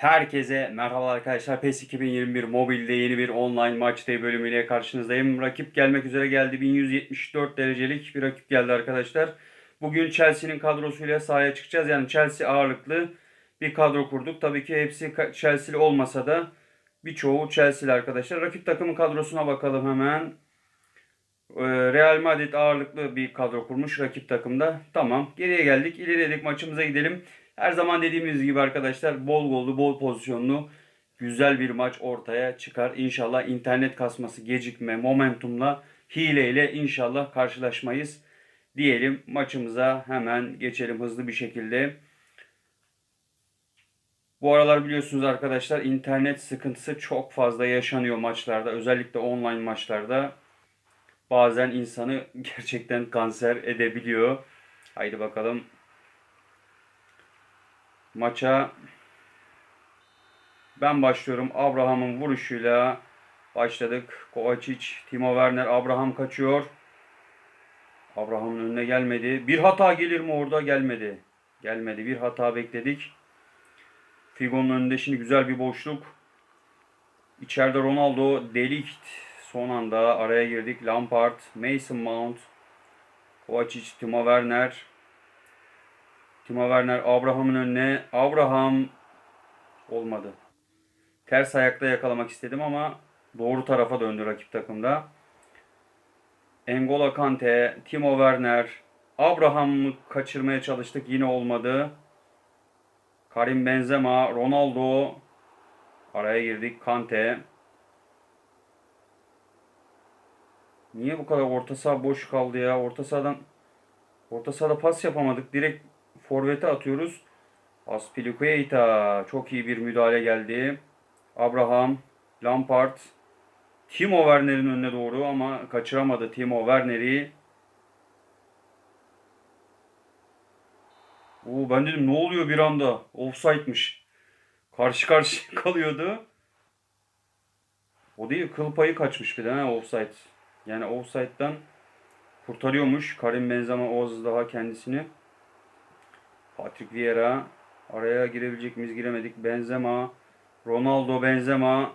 Herkese merhaba arkadaşlar. PES 2021 mobilde yeni bir online maç day bölümüyle karşınızdayım. Rakip gelmek üzere geldi. 1174 derecelik bir rakip geldi arkadaşlar. Bugün Chelsea'nin kadrosuyla sahaya çıkacağız. Yani Chelsea ağırlıklı bir kadro kurduk. Tabii ki hepsi Chelsea'li olmasa da birçoğu Chelsea'li arkadaşlar. Rakip takımın kadrosuna bakalım hemen. Ee, Real Madrid ağırlıklı bir kadro kurmuş rakip takımda. Tamam. Geriye geldik. İleriyedik maçımıza gidelim. Her zaman dediğimiz gibi arkadaşlar bol gollu, bol pozisyonlu güzel bir maç ortaya çıkar. İnşallah internet kasması, gecikme, momentumla, hileyle inşallah karşılaşmayız diyelim. Maçımıza hemen geçelim hızlı bir şekilde. Bu aralar biliyorsunuz arkadaşlar internet sıkıntısı çok fazla yaşanıyor maçlarda. Özellikle online maçlarda bazen insanı gerçekten kanser edebiliyor. Haydi bakalım maça ben başlıyorum. Abraham'ın vuruşuyla başladık. Kovacic, Timo Werner, Abraham kaçıyor. Abraham'ın önüne gelmedi. Bir hata gelir mi orada? Gelmedi. Gelmedi. Bir hata bekledik. Figo'nun önünde şimdi güzel bir boşluk. İçeride Ronaldo, Delikt son anda araya girdik. Lampard, Mason Mount, Kovacic, Timo Werner. Timo Werner Abraham'ın önüne. Abraham olmadı. Ters ayakta yakalamak istedim ama doğru tarafa döndü rakip takımda. Engola Kante, Timo Werner, Abraham'ı kaçırmaya çalıştık yine olmadı. Karim Benzema, Ronaldo araya girdik. Kante. Niye bu kadar orta saha boş kaldı ya? Orta sahadan orta sahada pas yapamadık. Direkt forvete atıyoruz. Aspilicueta çok iyi bir müdahale geldi. Abraham, Lampard, Timo Werner'in önüne doğru ama kaçıramadı Timo Werner'i. Oo, ben dedim ne oluyor bir anda? Offside'miş. Karşı karşıya kalıyordu. O değil kıl payı kaçmış bir de ha offside. Yani offside'dan kurtarıyormuş Karim Benzema Oğuz daha kendisini. Patrick Vieira araya girebilecek miyiz giremedik. Benzema, Ronaldo Benzema,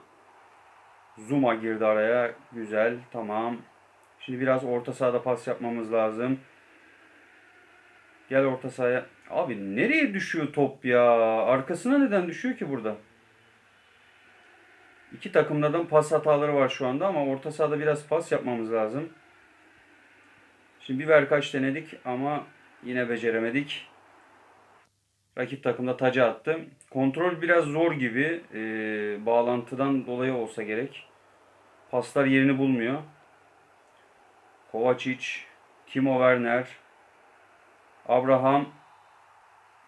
Zuma girdi araya. Güzel, tamam. Şimdi biraz orta sahada pas yapmamız lazım. Gel orta sahaya. Abi nereye düşüyor top ya? Arkasına neden düşüyor ki burada? İki takımlardan pas hataları var şu anda ama orta sahada biraz pas yapmamız lazım. Şimdi bir verkaç denedik ama yine beceremedik. Rakip takımda taca attı. Kontrol biraz zor gibi. Ee, bağlantıdan dolayı olsa gerek. Paslar yerini bulmuyor. Kovacic, Timo Werner, Abraham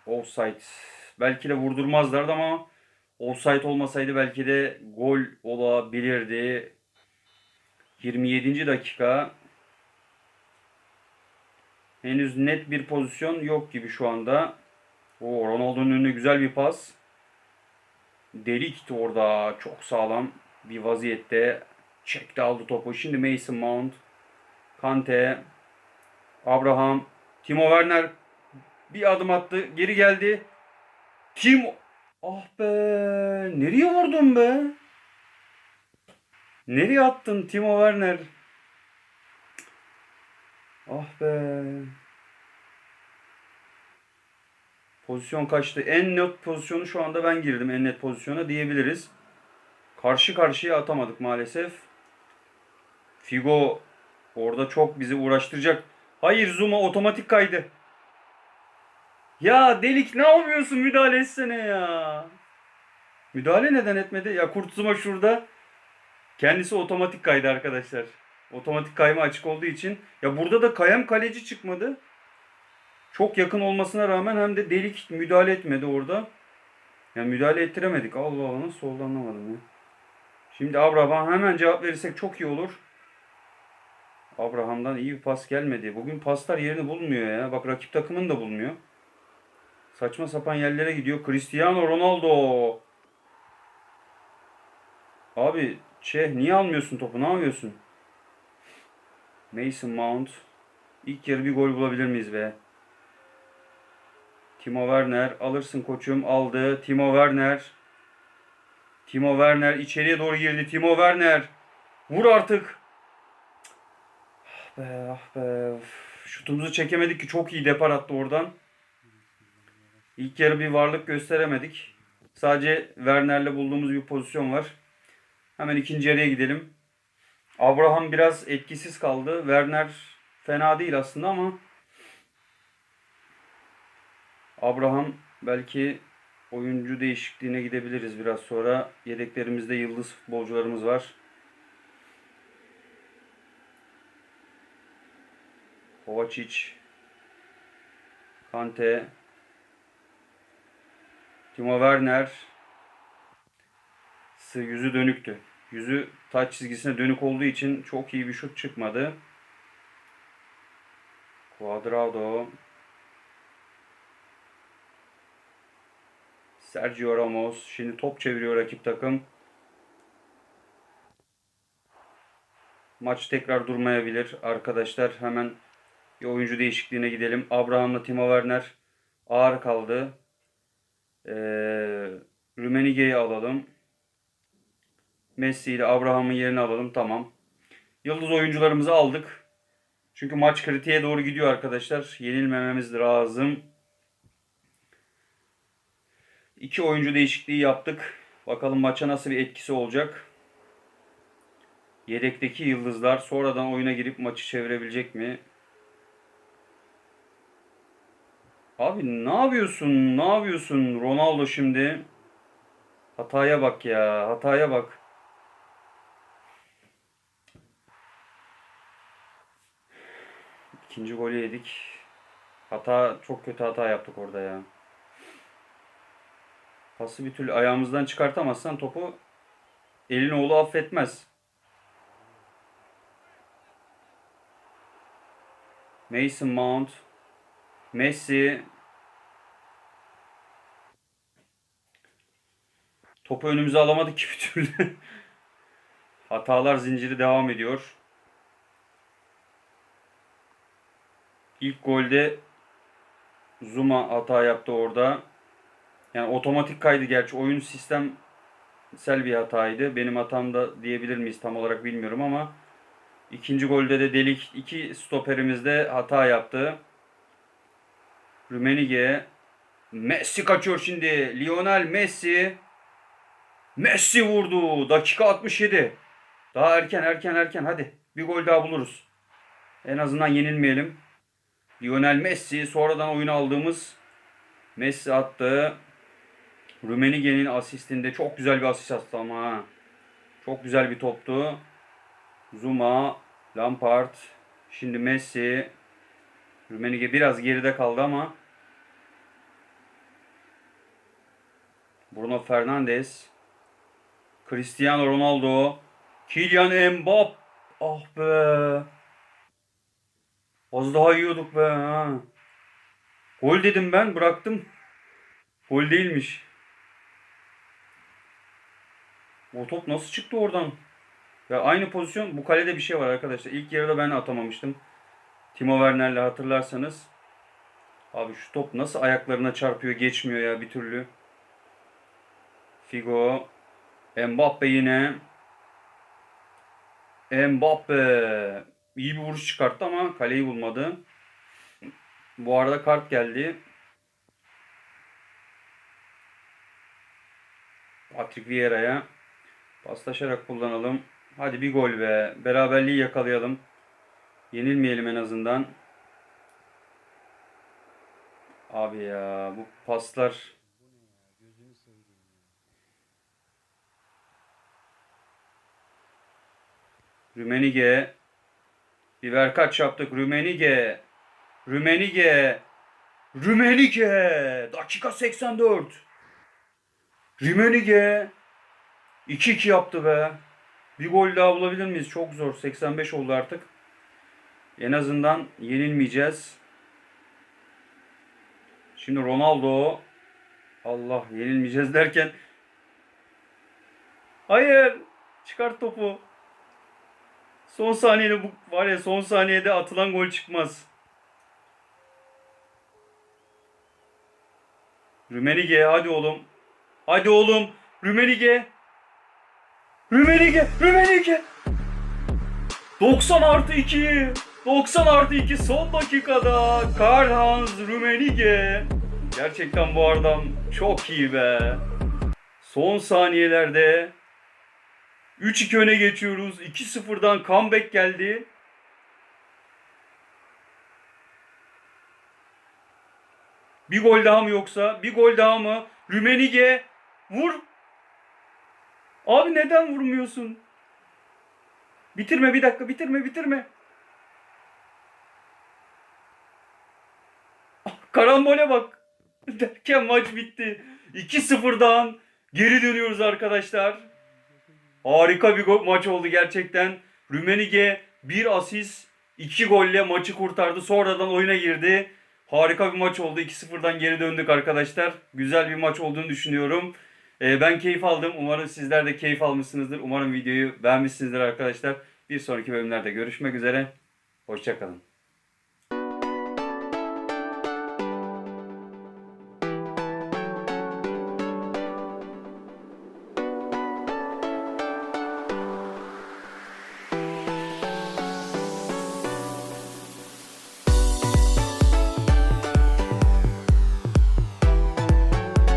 offside. Belki de vurdurmazlardı ama offside olmasaydı belki de gol olabilirdi. 27. dakika. Henüz net bir pozisyon yok gibi şu anda. O Ronaldo'nun önüne güzel bir pas. Delikt orada çok sağlam bir vaziyette çekti aldı topu. Şimdi Mason Mount, Kante, Abraham, Timo Werner bir adım attı, geri geldi. Timo Ah be, nereye vurdun be? Nereye attın Timo Werner? Ah be. Pozisyon kaçtı. En net pozisyonu şu anda ben girdim en net pozisyona diyebiliriz. Karşı karşıya atamadık maalesef. Figo orada çok bizi uğraştıracak. Hayır Zuma otomatik kaydı. Ya delik ne yapıyorsun müdahale etsene ya. Müdahale neden etmedi? Ya Kurt Zuma şurada. Kendisi otomatik kaydı arkadaşlar. Otomatik kayma açık olduğu için. Ya burada da kayan kaleci çıkmadı. Çok yakın olmasına rağmen hem de delik müdahale etmedi orada. Yani müdahale ettiremedik. Allah Allah nasıl oldu anlamadım ya. Şimdi Abraham hemen cevap verirsek çok iyi olur. Abraham'dan iyi bir pas gelmedi. Bugün paslar yerini bulmuyor ya. Bak rakip takımın da bulmuyor. Saçma sapan yerlere gidiyor. Cristiano Ronaldo. Abi şey niye almıyorsun topu? Ne yapıyorsun? Mason Mount. İlk yarı bir gol bulabilir miyiz be? Timo Werner alırsın koçum aldı. Timo Werner Timo Werner içeriye doğru girdi. Timo Werner. Vur artık. Ah be ah be. Şutumuzu çekemedik ki çok iyi depar attı oradan. İlk yarı bir varlık gösteremedik. Sadece Werner'le bulduğumuz bir pozisyon var. Hemen ikinci yarıya gidelim. Abraham biraz etkisiz kaldı. Werner fena değil aslında ama Abraham belki oyuncu değişikliğine gidebiliriz biraz sonra. Yedeklerimizde yıldız futbolcularımız var. Kovacic, Kante, Timo Werner. Yüzü dönüktü. Yüzü taç çizgisine dönük olduğu için çok iyi bir şut çıkmadı. Cuadrado. Sergio Ramos. Şimdi top çeviriyor rakip takım. Maç tekrar durmayabilir arkadaşlar. Hemen bir oyuncu değişikliğine gidelim. Abraham'la Timo Werner ağır kaldı. Ee, alalım. Messi ile Abraham'ın yerini alalım. Tamam. Yıldız oyuncularımızı aldık. Çünkü maç kritiğe doğru gidiyor arkadaşlar. Yenilmememiz lazım. İki oyuncu değişikliği yaptık. Bakalım maça nasıl bir etkisi olacak. Yedekteki yıldızlar sonradan oyuna girip maçı çevirebilecek mi? Abi ne yapıyorsun? Ne yapıyorsun? Ronaldo şimdi. Hataya bak ya. Hataya bak. İkinci golü yedik. Hata çok kötü hata yaptık orada ya. Pası bir türlü ayağımızdan çıkartamazsan topu elin oğlu affetmez. Mason Mount, Messi. Topu önümüze alamadık ki bir türlü. Hatalar zinciri devam ediyor. İlk golde Zuma hata yaptı orada. Yani otomatik kaydı gerçi oyun sistemsel bir hataydı. Benim hatam da diyebilir miyiz tam olarak bilmiyorum ama ikinci golde de delik iki stoperimiz de hata yaptı. Rümenige Messi kaçıyor şimdi. Lionel Messi Messi vurdu. Dakika 67. Daha erken erken erken hadi. Bir gol daha buluruz. En azından yenilmeyelim. Lionel Messi sonradan oyuna aldığımız Messi attı. Rummenigge'nin asistinde çok güzel bir asist attı ama. Çok güzel bir toptu. Zuma, Lampard, şimdi Messi. Rummenigge biraz geride kaldı ama Bruno Fernandes, Cristiano Ronaldo, Kylian Mbappe. Ah be. Az daha yiyorduk be ha. Gol dedim ben bıraktım. Gol değilmiş. O top nasıl çıktı oradan? Ya aynı pozisyon bu kalede bir şey var arkadaşlar. İlk yarıda ben atamamıştım. Timo Werner'le hatırlarsanız. Abi şu top nasıl ayaklarına çarpıyor geçmiyor ya bir türlü. Figo. Mbappe yine. Mbappe. İyi bir vuruş çıkarttı ama kaleyi bulmadı. Bu arada kart geldi. Patrick Vieira'ya paslaşarak kullanalım. Hadi bir gol be. Beraberliği yakalayalım. Yenilmeyelim en azından. Abi ya bu paslar Rümenige Biber kaç yaptık Rümenige Rümenige Rümenige dakika 84 Rümenige 2-2 yaptı be. Bir gol daha bulabilir miyiz? Çok zor. 85 oldu artık. En azından yenilmeyeceğiz. Şimdi Ronaldo Allah yenilmeyeceğiz derken Hayır. Çıkart topu. Son saniyede bu var ya son saniyede atılan gol çıkmaz. Rümenige hadi oğlum. Hadi oğlum. Rümenige. Rümenige, Rümenige. 90 artı 2. 90 artı 2 son dakikada Karl-Heinz Rummenigge. Gerçekten bu adam çok iyi be. Son saniyelerde 3-2 öne geçiyoruz. 2-0'dan comeback geldi. Bir gol daha mı yoksa? Bir gol daha mı? Rümenige vur. Abi neden vurmuyorsun? Bitirme bir dakika bitirme bitirme. Ah, Karambole bak. Derken maç bitti. 2-0'dan geri dönüyoruz arkadaşlar. Harika bir maç oldu gerçekten. Rümenige bir asist, iki golle maçı kurtardı. Sonradan oyuna girdi. Harika bir maç oldu. 2-0'dan geri döndük arkadaşlar. Güzel bir maç olduğunu düşünüyorum. Ee, ben keyif aldım. Umarım sizler de keyif almışsınızdır. Umarım videoyu beğenmişsinizdir arkadaşlar. Bir sonraki bölümlerde görüşmek üzere. Hoşçakalın.